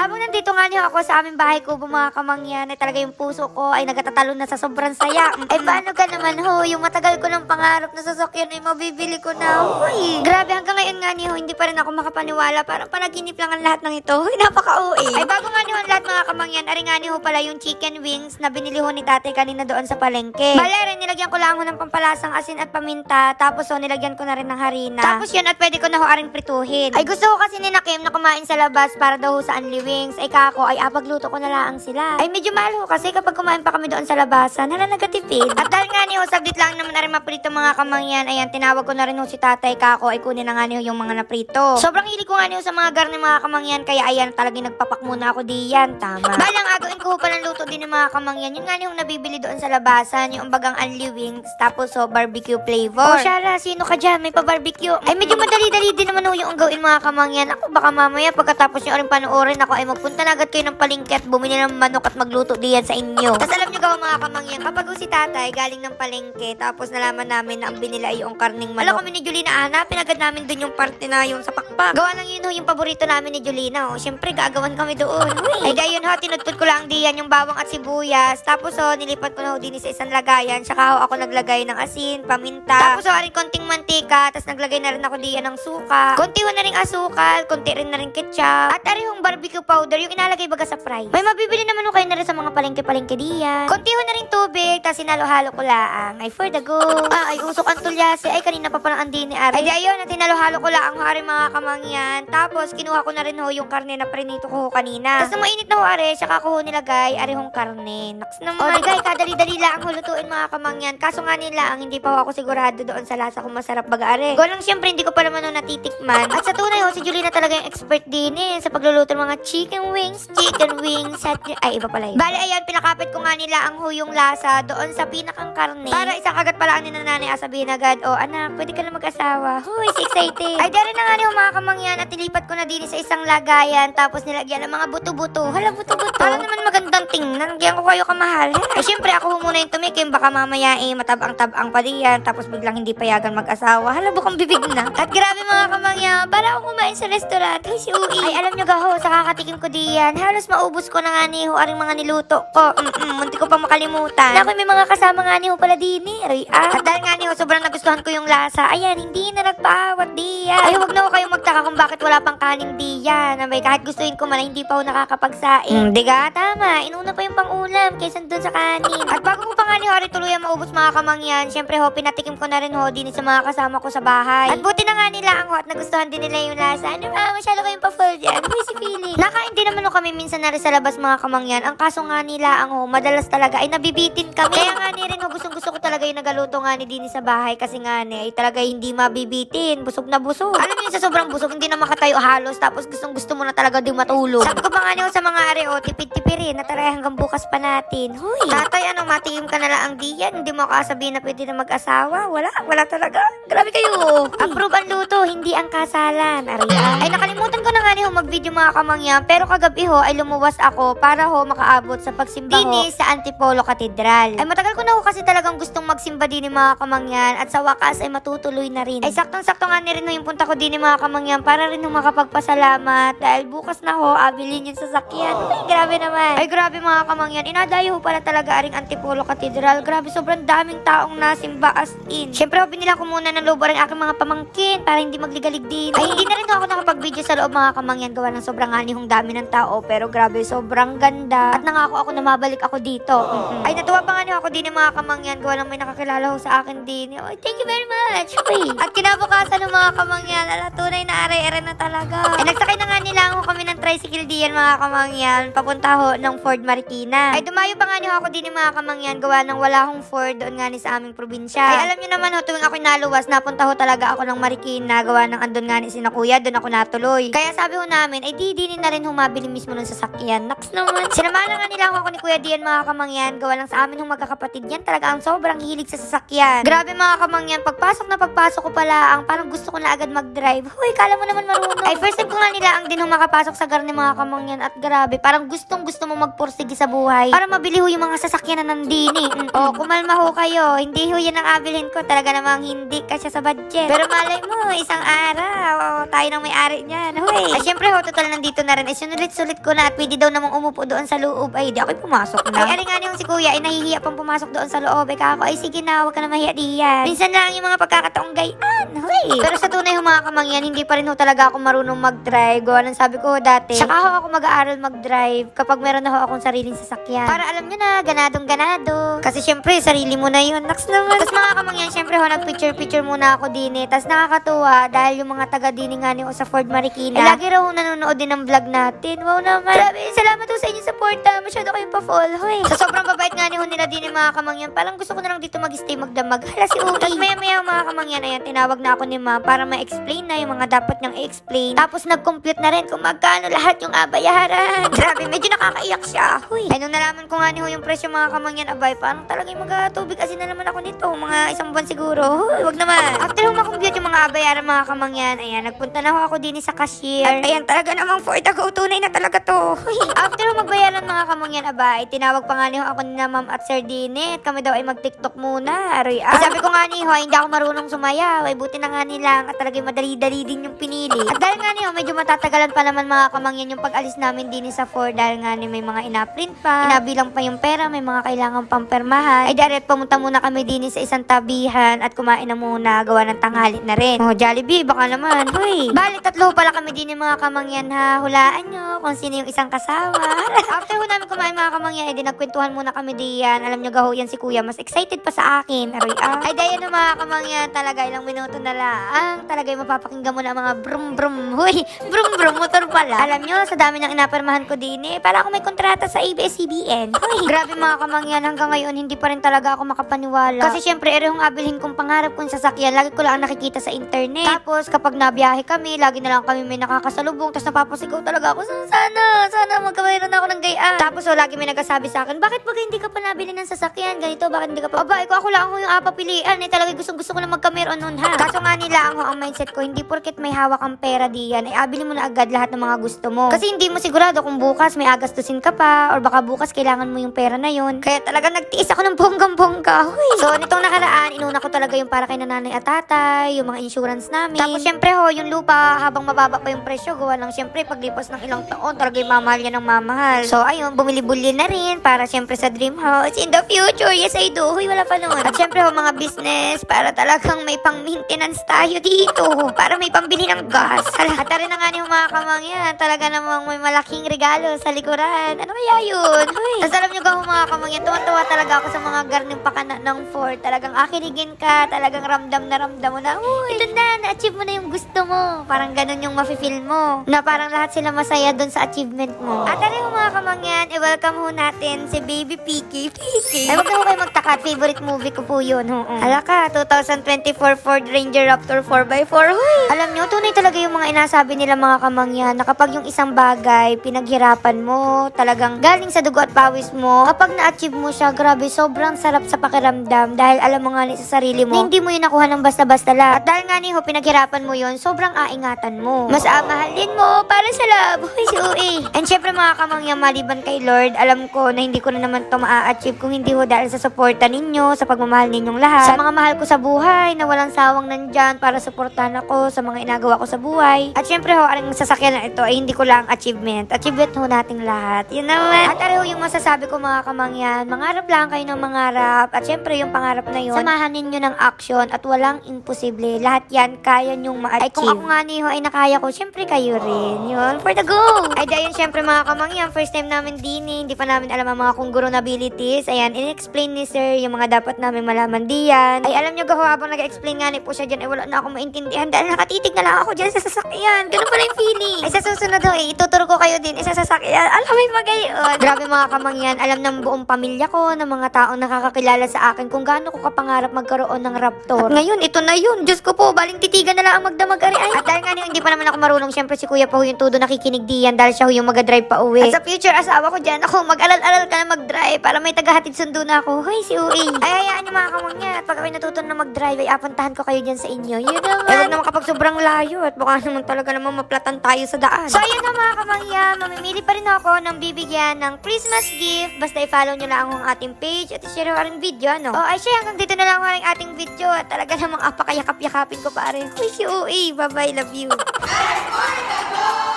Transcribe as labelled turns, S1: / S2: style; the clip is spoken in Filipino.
S1: Habang nandito nga niyo ako sa aming bahay ko, mga kamangyan, ay talaga yung puso ko ay nagtatalon na sa sobrang saya. Ay paano ka naman ho, yung matagal ko ng pangarap na sasakyan ay mabibili ko na. Uy, grabe hanggang ngayon nga niyo, hindi pa rin ako makapaniwala. Parang panaginip lang ang lahat ng ito. Uy, napaka-uwi. Ay bago nga niyo ang lahat mga kamangyan, ari nga niyo pala yung chicken wings na binili ho ni tatay kanina doon sa palengke. Bale nilagyan ko lang ho ng pampalasang asin at paminta. Tapos ho, nilagyan ko na rin ng harina. Tapos yun, at pwede ko na ho aring prituhin. Ay gusto ko kasi ni Nakim na kumain sa labas para daw ho sa Unli Wings. Ay kako, ay apagluto ko na lang sila. Ay medyo mahal ho kasi kapag kumain pa kami doon sa labasan, hala nagatipid. At dahil nga ni ho, saglit lang naman na rin maprito mga kamangyan. Ayan, tinawag ko na rin ho si tatay kako ay kunin na nga ni ho yung mga naprito. Sobrang hilig ko nga ni ho sa mga garni mga kamangyan. Kaya ayan, talagang nagpapak muna ako diyan. Tama. Balang agawin ko pa ng luto din ng mga kamangyan. Yun nga ho nabibili doon sa labasan. Yung bagang Unli Wings. Tapos ho, barbecue flavor. Oh, Shara, sino ka dyan? May pa-barbecue. Ay, medyo madali-dali din naman ho yung gawin mga kamangyan. Ako baka mamaya pagkatapos nyo rin panoorin ako ay magpunta na agad kayo ng palengke at bumili ng manok at magluto diyan sa inyo. Tapos alam nyo gawa mga kamangyan, kapag si tatay galing ng palengke tapos nalaman namin na ang binila ay yung karning manok. Alam kami ni Julina, hanapin agad namin dun yung parte na yung sa pakpak. Gawa lang yun ho yung paborito namin ni Julina. Oh. Siyempre, gagawan kami doon. Uy. Ay, yun ho, tinutod ko lang diyan yung bawang at sibuyas. Tapos ho, nilipat ko na ho din sa isang lagayan. Tsaka ho, ako naglagay ng asin, paminta. Tapos ho, aring konting mantika. Tapos naglagay na rin ako diyan ng suka. Konti ho na rin asukal. Konti rin na rin ketchup. At ari hong barbecue powder, yung inalagay baga sa fry. May mabibili naman ho kayo na rin sa mga palengke-palengke diyan. Konti ho na rin tubig. Tapos sinalo-halo ko laang. Ay, for the go. Ah, ay, usok ang tulyase. Ay, kanina pa palang andi ni Ari. Ay, di ayun, at tinalo-halo ko laang ho, ari mga kamangyan. Tapos, kinuha ko na rin ho yung karne na prinito ko ho kanina. Tapos, nung mainit na ho, ari, saka ko ho nilagay, ari hong karne. Naks naman. O, di guys, kadali-dali lang ho lutuin mga kamangyan. Kaso nga nila, ang hindi pa ho ako sigurado doon sa lasa kung masarap baga ari. Go lang, syempre, hindi ko pa naman ho natitikman. At sa tunay ho, si Julie na talaga yung expert din eh, sa pagluluto ng mga chicken wings, chicken wings, at... Ay, iba pala yun. Bale, ayan, pinakapit ko nga nila ang huyong lasa doon sa pinakang karne. Para isang kagat pala ni nanay sabihin agad, oh anak, pwede ka na mag-asawa. Huy, si excited. Ay, dere na nga niyo mga kamangyan at ilipat ko na din sa isang lagayan tapos nilagyan ng mga buto-buto. Hala, buto-buto. Para naman magandang tingnan. Nagyan ko kayo kamahal. Ay, syempre ako muna yung tumikim. Baka mamaya eh, matabang-tabang pa diyan. Tapos biglang hindi payagan mag-asawa. Hala, bukang bibig na. At grabe mga kamangyan, para ako kumain sa restaurant. Ay, si Ui. Ay, alam nyo gaho, sa kakatikim ko diyan. Halos maubos ko na nga ni ho aring mga niluto ko. Mm-mm, munti ko pang makalimutan. Naku, may mga kasama nga ni ho pala din eh. Aray, ah. At dahil nga ni ho, sobrang nagustuhan ko yung lasa. Ayan, hindi na nagpaawat diyan. Ay, huwag na ho kayong magtaka kung bakit wala pang kanin diyan. Abay, kahit gustuin ko man, hindi pa ho nakakapagsaing. Hmm, diga, tama. Inuna pa yung pangulam kaysa dun sa kanin. At bago ko pa nga ni ho, tuluyan maubos mga kamangyan, syempre ho, pinatikim ko na rin ho din sa mga kasama ko sa bahay. At buti na nga nila ang ho at nagustuhan din nila yung lasa. Ano ba, masyado kayong pa-full dyan. Uy, si feeling. Nakain din naman kami minsan na rin sa labas mga kamangyan. Ang kaso nga nila ang ho, madalas talaga ay nabibitin kami. Kaya nga ni rin gustong gusto ko talaga yung nagaluto nga ni Dini sa bahay kasi nga ni ay talaga hindi mabibitin. Busog na busog. Alam niyo sa sobrang busog, hindi na makatayo halos tapos gustong gusto mo na talaga di matulog. Sabi ko pa nga ni ho sa mga areo, tipid-tipirin na tara hanggang bukas pa natin. Huy, tatay ano, matiim ka na ang diyan. Hindi mo kasabihin na pwede na mag-asawa. Wala, wala talaga. Grabe kayo. Approve ang luto, hindi ang kasalan. Aria. Ay, nakalimutan ko na nga ni ho mag-video mga kamangyan. Pero kagabi ho ay lumuwas ako para ho makaabot sa pagsimba ho sa Antipolo Cathedral. Ay, matagal ko na ho kasi talagang gustong magsimba din ni mga kamangyan. At sa wakas ay matutuloy na rin. Ay, saktong-sakto nga ni rin ho yung punta ko din ni mga kamangyan para rin ho makapagpasalamat. Dahil bukas na ho, abilin yung sasakyan. Ay, grabe naman. Ay, grabe mga kamangyan. Inadayo ho pala talaga aring Antipolo Cathedral. Grabe, sobrang daming taong nasimba as in. Siyempre, ho, binila ko muna ng loob ang aking mga pamangkin para hindi magligalig din. Ay, hindi na rin ho ako nakapag-video sa loob mga kamangyan gawa ng sobrang anihong dami ng tao. Pero grabe, sobrang ganda. At nangako ako na mabalik ako dito. Mm-mm. Ay, natuwa pa nga niyo ako din ng mga kamangyan gawa ng may nakakilala ho sa akin din. Ay, thank you very much. Uy. At kinabukasan ng mga kamangyan, ala, tunay na are-are na talaga. Ay, nagsakay na nga nila ho kami ng tricycle diyan mga kamangyan, papunta ho ng Ford Marikina. Ay, dumayo pa nga niyo ako din ng mga kamangyan gawa ng wala hong Ford doon nga ni sa aming probinsya. Ay, alam niyo naman ho, tuwing ako naluwas, napunta ho talaga ako ng Marikina gawa ng andun nga ni sina kuya, doon ako natuloy. Kaya sabi ho namin, ay di, di na rin humabili mismo ng sasakyan. Naks naman. Sinamahan na nga nila ako ni Kuya Dian mga kamangyan, gawa lang sa amin hong magkakapatid yan. Talaga ang sobrang hilig sa sasakyan. Grabe mga kamangyan, pagpasok na pagpasok ko pala, ang parang gusto ko na agad mag-drive. Huy, kala mo naman marunong. Ay, first time ko nga nila ang din makapasok sa garni mga kamangyan at grabe, parang gustong gusto mo magpursige sa buhay para mabili ho yung mga sasakyan na nandini. Mm o, kumalma ho kayo, hindi ho yan ang abilhin ko, talaga namang hindi kasya sa budget. Pero malay mo, isang araw, tayo nang may-ari niyan. Huy. At syempre ho, total nandito na rin. Ay, sunulit-sulit ko na at pwede daw namang umupo doon sa loob. Ay, di ako pumasok na. Ay, ari nga niyong si kuya, ay nahihiya pang pumasok doon sa loob. Ay, kako, ay sige na, huwag ka na mahiya diyan. Minsan lang yung mga pagkakataong gayaan. Huy. Pero sa tunay ho mga kamangyan, hindi pa rin ho talaga ako marunong mag-drive. Gawa ng sabi ko dati. Saka ho ako mag-aaral mag-drive kapag meron na ho akong sariling sasakyan. Para alam nyo na, ganadong ganado. Kasi syempre, sarili mo na yun. Naks naman. Tapos mga kamangyan, syempre ho, nag-picture-picture muna ako din eh. Tapos nakakatuwa dahil yung mga taga din nga ni sa Ford Marikina. Eh, lagi raw ho nanonood din ng vlog natin. Wow naman. Grabe, salamat ho sa inyong support ha. Masyado kayong pa-fall. Hoy. Sa sobrang babait nga ni ho nila din mga kamangyan, parang gusto ko na lang dito mag-stay magdamag. Hala si Uri. Tapos maya maya mga kamangyan, ayan, tinawag na ako ni ma para ma-explain na yung mga dapat niyang i-explain. Tapos nag-compute na rin kung magkano lahat yung abayaran. Grabe, medyo nakakaiyak siya. Huy. Ay, nung nalaman ko nga ni ho yung presyo mga kamangyan, abay, parang talagang magatubig kasi na naman ako nito. Mga isang buwan siguro. Huy, wag naman. After ho makompute yung mga abayaran mga kamangyan, ayan, nagpunta na ho ako din sa cashier. At ayan, talaga namang for the go, tunay na talaga to. After ho magbayaran mga kamangyan, abay, tinawag pa nga ni ho ako ni na ma'am at sir Dinet. Kami daw ay mag-tiktok muna. Aroy, ah. Sabi ko nga ni ho, hindi ako marunong sumayaw. Ay, buti na nga nila at talagang madali-dali din yung pinili. At dahil nga ni ho, medyo matatagalan pa naman mga kamangyan yung pag-alis namin din sa Ford dahil nga ni may mga ina-print pa, inabilang pa yung pera, may mga kailangan pang permahan. Ay, direct pumunta muna kami din sa isang tabihan at kumain na muna, gawa ng tanghali na rin. Oh, Jollibee, baka naman. Hoy, bali tatlo pala kami din yung mga kamangyan ha. Hulaan nyo kung sino yung isang kasama. After ho namin kumain mga kamangyan, ay di nagkwentuhan muna kami diyan. Alam nyo gaho yan si kuya, mas excited pa sa akin. Aroy, ah. Ay, dahil na mga kamangyan, talaga ilang minuto na lang. Talaga yung mapapakinggan mo na mga brum brum. Huy, brum brum, motor pala. Alam nyo, sa dami ng inapermahan ko din eh, para ako may kontrata sa ABS-CBN. Huy, grabe mga kamangyan, hanggang ngayon hindi pa rin talaga ako makapaniwala. Kasi syempre, ere yung abilhin kong pangarap kong sasakyan, lagi ko lang ang nakikita sa internet. Tapos, kapag nabiyahe kami, lagi na lang kami may nakakasalubong, tapos napapasigaw talaga ako, "Sa- sana, sana magkamayroon ako ng gayaan. Tapos, oh, lagi may nagsasabi sa akin, bakit baga hindi ka pa nabili ng sasakyan? Ganito, bakit hindi ka pa? Aba, ikaw ako lang ako yung apapilian, eh talaga gustong gusto ko lang magkameron nun ha. Kaso nga nila, ang, ang mindset ko, hindi porket may hawak ang pera diyan, ay abili mo na agad lahat ng mga gusto mo. Kasi hindi mo sigurado kung bukas may agastusin ka pa, or baka bukas kailangan mo yung pera na yun. Kaya talaga nagtiis ako ng bonggang-bongga. So, nitong nakaraan, inuna ko talaga yung para kay nanay at tatay, yung mga insurance namin. Tapos, syempre ho, yung lupa, habang mababa pa yung presyo, gawa lang syempre, paglipas ng ilang taon, talaga yung mamahal yan ng mamahal. So, ayun, bumili-buli na rin para syempre sa dream house in the future. Yes, I do. Huy, wala pa nun. At syempre ho, mga business, para talagang may pang-maintenance tayo dito. Para may pambili ng gas. At rin na nga ni mga kamangyan, talaga namang may malaking regalo sa likuran. Ano kaya yun? Huy. Tapos alam nyo ka mga kamangyan, tuwa-tuwa talaga ako sa mga garning pakana ng Ford. Talagang akinigin ka, talagang ramdam na ramdam mo na, uy, ito na, na-achieve mo na yung gusto mo. Parang ganun yung mafe-feel mo. Na parang lahat sila masaya dun sa achievement mo. At ano yung mga kamangyan, i-welcome ho natin si Baby Piki. Piki. Ay, wag na ho kayo magtaka. Favorite movie ko po yun. Oo. Hala ka, 2024 Ford Ranger Raptor 4x4. Huy! Alam nyo, tunay talaga yung mga inasabi nila mga kamangyan na kapag yung isang bagay, pinaghirapan mo, talagang galing sa dugo at pawis mo, kapag na-achieve mo siya, grabe, sobrang sarap sa pakiramdam dahil alam mo nga sa sarili mo, na hindi mo yun nakuha ng basta-basta lang. At dahil nga ni ho, pinaghirapan mo yun, sobrang aingatan mo. Mas amahalin mo para sa love. Huy, si Ui. And syempre mga kamangyan, maliban kay Lord, alam ko na hindi ko na naman to maa-achieve kung hindi ho dahil sa suporta ninyo, sa pagmamahal ninyong lahat, sa mga mahal ko sa buhay, na walang sawang nandyan para suportahan ako sa mga inagawa ko sa buhay. At syempre ho, ang sasakyan na ito ay hindi ko lang achievement. Achievement ho nating lahat. Yun naman. At ano ho yung masasabi ko mga kamangyan, mangarap lang kayo ng mangarap. At syempre yung pangarap na yun, samahan ninyo ng action at walang imposible. Lahat yan, kaya nyong ma-achieve. Ay kung ako nga niho ay nakaya ko, syempre kayo rin. Yun, for the go! Ay dahil syempre mga kamangyan, first time namin din eh, hindi pa namin alam ang mga kungurong abilities. Ayan, in-explain ni sir yung mga dapat namin malaman diyan. Ay alam nyo gaho habang nag-explain nga ni po siya dyan, ay wala na akong maintindihan dahil nakatitig na lang ako dyan sa sasakyan. Ganun pala yung feeling. Ay sa susunod ho, eh, ituturo ko kayo din eh, sa sasakyan. Alam mo yung magayon. Grabe mga kamangyan, alam ng buong pamilya ko, ng mga taong nakakakilala sa akin kung gaano ko kapangarap magkaroon ng raptor. At ngayon, ito na yun. Diyos ko po, baling titigan na lang ang magdamag ari ay. At dahil nga hindi pa naman ako marunong, syempre si kuya pa ho yung todo nakikinig diyan dahil siya yung mag-drive pa uwi. At sa future asawa ko, dyan. Ako, mag-alal-alal ka na mag-drive para may tagahatid sundo na ako. Hoy, si Uy. Ay, hayaan niyo mga kamangyan. At pag ako'y natuto na mag-drive, ay apuntahan ko kayo dyan sa inyo. Yun naman. Eh, huwag naman kapag sobrang layo at baka naman talaga naman maplatan tayo sa daan. So, ayun na mga kamangyan. Mamimili pa rin ako ng bibigyan ng Christmas gift. Basta i-follow nyo lang ang ating page at i-share ang video, ano? Oh, ay siya, hanggang dito na lang ang ating video. At talaga namang apakayakap-yakapin ko pare. Hoy, si Uy. Bye-bye, love you.